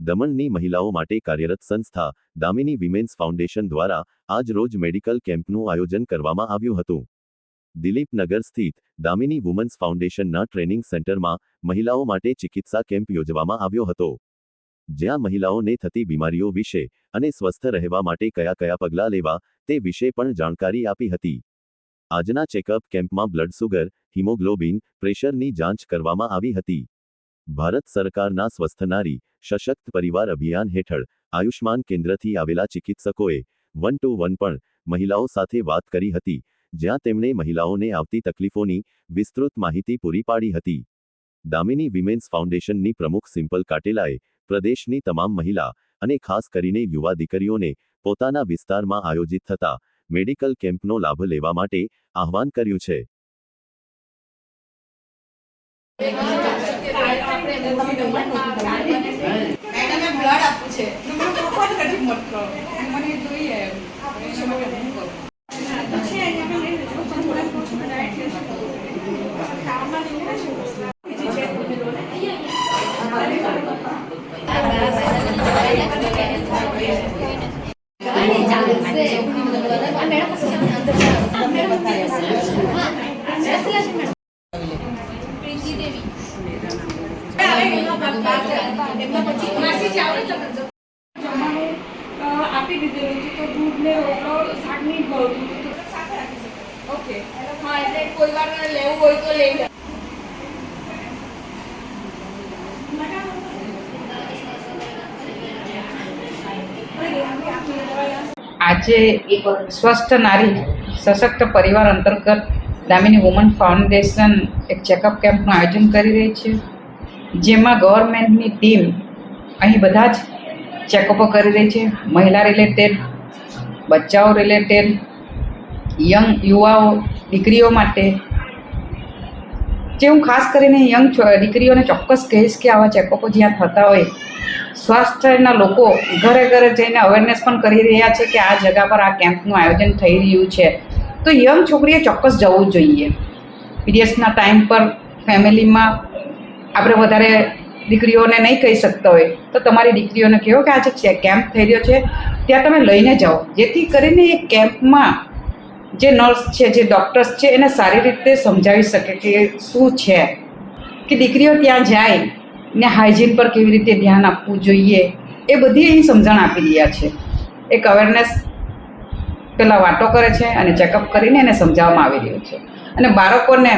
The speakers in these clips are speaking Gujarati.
દમણની મહિલાઓ માટે કાર્યરત સંસ્થા દામિની વિમેન્સ ફાઉન્ડેશન દ્વારા આજ રોજ મેડિકલ કેમ્પનું આયોજન કરવામાં આવ્યું હતું. દિલીપનગર સ્થિત દામિની વુમન્સ ફાઉન્ડેશનના ટ્રેનિંગ સેન્ટરમાં મહિલાઓ માટે ચિકિત્સા કેમ્પ યોજવામાં આવ્યો હતો. જ્યાં મહિલાઓને થતી બીમારીઓ વિશે અને સ્વસ્થ રહેવા માટે કયા કયા પગલાં લેવા તે વિશે પણ જાણકારી આપી હતી. આજના ચેકઅપ કેમ્પમાં બ્લડ સુગર, હિમોગ્લોબિન, પ્રેશરની જાંચ કરવામાં આવી હતી. ભારત સરકારના સ્વસ્થ નારી સશક્ત પરિવાર અભિયાન હેઠળ આયુષ્માન કેન્દ્રથી આવેલા ચિકિત્સકોએ વન ટુ વન પણ મહિલાઓ સાથે વાત કરી હતી, જ્યાં તેમણે મહિલાઓને આવતી તકલીફોની વિસ્તૃત માહિતી પૂરી પાડી હતી. દામિની વિમેન્સ ફાઉન્ડેશનની પ્રમુખ સિમ્પલ કાટેલાએ પ્રદેશની તમામ મહિલા અને ખાસ કરીને યુવા દીકરીઓને પોતાના વિસ્તારમાં આયોજિત થતા મેડિકલ કેમ્પનો લાભ લેવા માટે આહવાન કર્યું છે. મેડમે બ્લડ આપવું છે મને કોણ કરી મત મને જોઈએ એના માટે હું કરું જમવાનું અ, આપી દીધેલું હતું તો દૂધ ને રોટલો શાક નહીં કોઈ વાર લેવું હોય તો લઈ આજે સ્વસ્થ નારી સશક્ત પરિવાર અંતર્ગત દામિની વુમન ફાઉન્ડેશન એક ચેકઅપ કેમ્પનું આયોજન કરી રહી છે, જેમાં ગવર્મેન્ટની ટીમ અહીં બધા જ ચેકઅપો કરી રહી છે, મહિલા રિલેટેડ, બચ્ચાઓ રિલેટેડ, યંગ યુવાઓ, દીકરીઓ માટે. જે હું ખાસ કરીને યંગ દીકરીઓને ચોક્કસ કહીશ કે આવા ચેકઅપો જ્યાં થતા હોય, સ્વાસ્થ્યના લોકો ઘરે ઘરે જઈને અવેરનેસ પણ કરી રહ્યા છે કે આ જગા પર આ કેમ્પનું આયોજન થઈ રહ્યું છે. તો યંગ છોકરીએ ચોક્કસ જવું જોઈએ. પીરિયડ્સના ટાઈમ પર ફેમિલીમાં આપણે વધારે દીકરીઓને નહીં કહી શકતા હોય, તો તમારી દીકરીઓને કહો કે આજે ચે- કેમ્પ થઈ રહ્યો છે, ત્યાં તમે લઈને જાઓ. જેથી કરીને એ કેમ્પમાં જે નર્સ છે, જે ડૉક્ટર્સ છે, એને સારી રીતે સમજાવી શકે કે શું છે, કે દીકરીઓ ત્યાં જાય ને હાઇજીન પર કેવી રીતે ધ્યાન આપવું જોઈએ, એ બધી અહીં સમજણ આપી રહ્યા છે. એક અવેરનેસ પેલા વાતો કરે છે અને ચેકઅપ કરીને એને સમજાવવામાં આવી રહ્યું છે. અને બાળકોને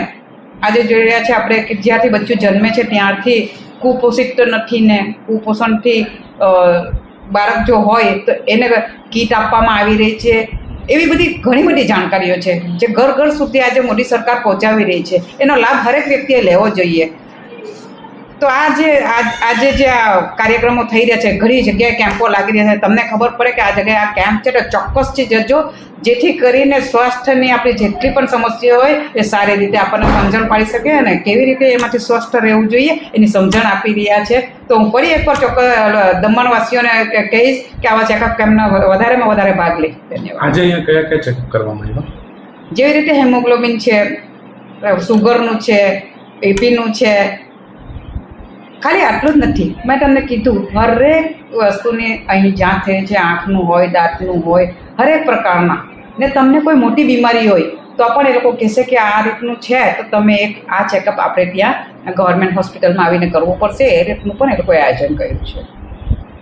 આજે જોઈ રહ્યા છે આપણે કે જ્યાંથી બચ્ચું જન્મે છે ત્યારથી કુપોષિત નથી ને કુપોષણથી બાળક જો હોય તો એને કીટ આપવામાં આવી રહી છે. એવી બધી ઘણી બધી જાણકારીઓ છે જે ઘર ઘર સુધી આજે મોદી સરકાર પહોંચાવી રહી છે. એનો લાભ હરેક વ્યક્તિએ લેવો જોઈએ. તો આ જે આજે જે આ કાર્યક્રમો થઈ રહ્યા છે ઘણી જગ્યાએ કેમ્પો લાગી રહ્યા છે. તમને ખબર પડે કે આ જગ્યાએ આ કેમ્પ છે તો ચોક્કસથી જજો. જેથી કરીને સ્વાસ્થ્યની આપણી જેટલી પણ સમસ્યા હોય એ સારી રીતે આપણને સમજણ પાડી શકે અને કેવી રીતે એમાંથી સ્વસ્થ રહેવું જોઈએ એની સમજણ આપી રહ્યા છે. તો હું ફરી એકવાર ચોક્કસ દમણવાસીઓને કહીશ કે આવા ચેકઅપ કેમ્પના વધારેમાં વધારે ભાગ લે. ધન્યવાદ. આજે અહીંયા કયા કયા ચેકઅપ કરવામાં આવ્યા? જેવી રીતે હેમોગ્લોબિન છે સુગરનું છે એપીનું છે ખાલી આટલું જ નથી. મેં તમને કીધું, હરેક વસ્તુની અહીં જ્યાં થઈ છે, આંખનું હોય, દાંતનું હોય, હરેક પ્રકારના ને તમને કોઈ મોટી બીમારી હોય, તો પણ એ લોકો કહેશે કે આ રીતનું છે, તો તમે એક આ ચેકઅપ આપણે ત્યાં ગવર્મેન્ટ હોસ્પિટલમાં આવીને કરવું પડશે. એ રીતનું પણ એ લોકોએ આયોજન કર્યું છે.